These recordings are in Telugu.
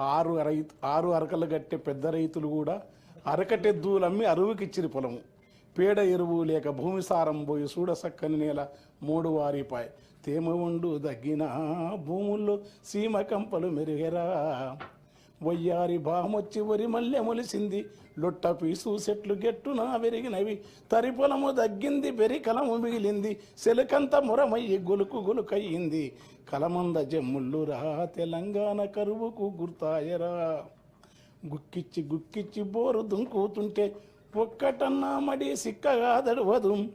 ఆరు రైతు ఆరు అరకలు కట్టే పెద్ద రైతులు కూడా అరకటెద్దులమ్మి అరువుకిచ్చిరి పొలము. పేడ ఎరువు లేక భూమి సారం పోయి సూడ సక్కని నేల మూడు వారిపాయ్. తేమ ఉండు దగ్గిన భూముల్లో సీమ కంపలు మెరుగెరా. వయ్యారి బామొచ్చి వరి మల్లె మొలిసింది. లొట్ట పీసు చెట్లు గెట్టున పెరిగినవి తరి పొలము దగ్గింది బెరి కలము మిగిలింది. సెలకంత మురమయ్యి గొలుకు గొలుకయ్యింది. కలమంద జమ్ముళ్ళురా తెలంగాణ కరువుకు గుర్తాయరా. గుక్కిచ్చి గుక్కిచ్చి బోరు దుంకుతుంటే ఒక్కటన్నా మడి సిక్కగా దడవదు.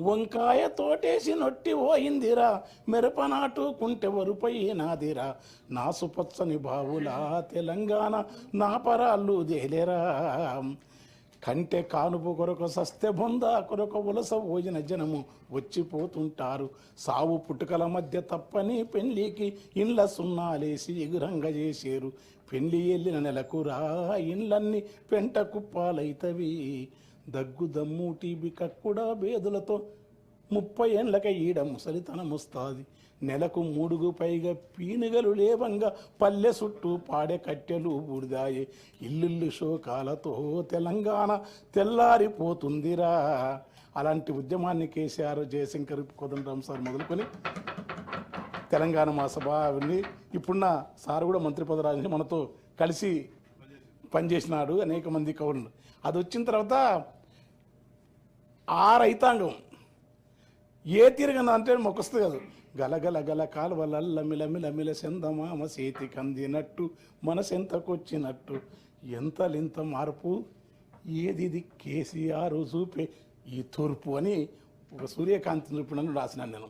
వంకాయ తోటేసి నొట్టి పోయిందిరా మిరప మిరపనాటు కుంటె నా నాసుపచ్చని బావులా తెలంగాణ నా పరాళ్ళు దేలేరా కంటే కానుపు కొరకు సస్తె బొంద కొరకు ఉలస భోజన జనము వచ్చిపోతుంటారు. సావు పుట్టుకల మధ్య తప్పని పెళ్ళికి ఇండ్ల సున్నాలేసి ఎగురంగ చేసేరు. పెళ్ళి వెళ్ళిన నెలకురా ఇండ్లన్నీ పెంట కుప్పాలైతవి. దగ్గు దమ్ము టీబీ కక్కుడా బేదులతో ముప్పై ఏండ్లక ఈడ ముసలితనముస్తాది నెలకు మూడుగు పైగా పీనుగలు లేవంగా పల్లె చుట్టూ పాడే కట్టెలు బూడిదాయే ఇల్లుళ్ళు శోకాలతో తెలంగాణ తెల్లారిపోతుందిరా. అలాంటి ఉద్యమాన్ని కేసీఆర్ జయశంకర్ కోదండరాం సార్ మొదలుకొని తెలంగాణ మా సభ ఇప్పుడున్న సార్ కూడా మంత్రి పదరాజు మనతో కలిసి పనిచేసినాడు అనేక మంది కవులు అది వచ్చిన తర్వాత ఆ రైతాంగం ఏ తిరగన అంటే మొకొస్తుంది కాదు. గలగల గల కాలువలమిలమిలమిల సెందమామ చేతి కందినట్టు మనసెంతకొచ్చినట్టు. ఎంతలింత మార్పు? ఏది ఇది? కేసీఆర్ చూపే ఈ తూర్పు అని ఒక సూర్యకాంతి చూపినని రాసినాను నేను.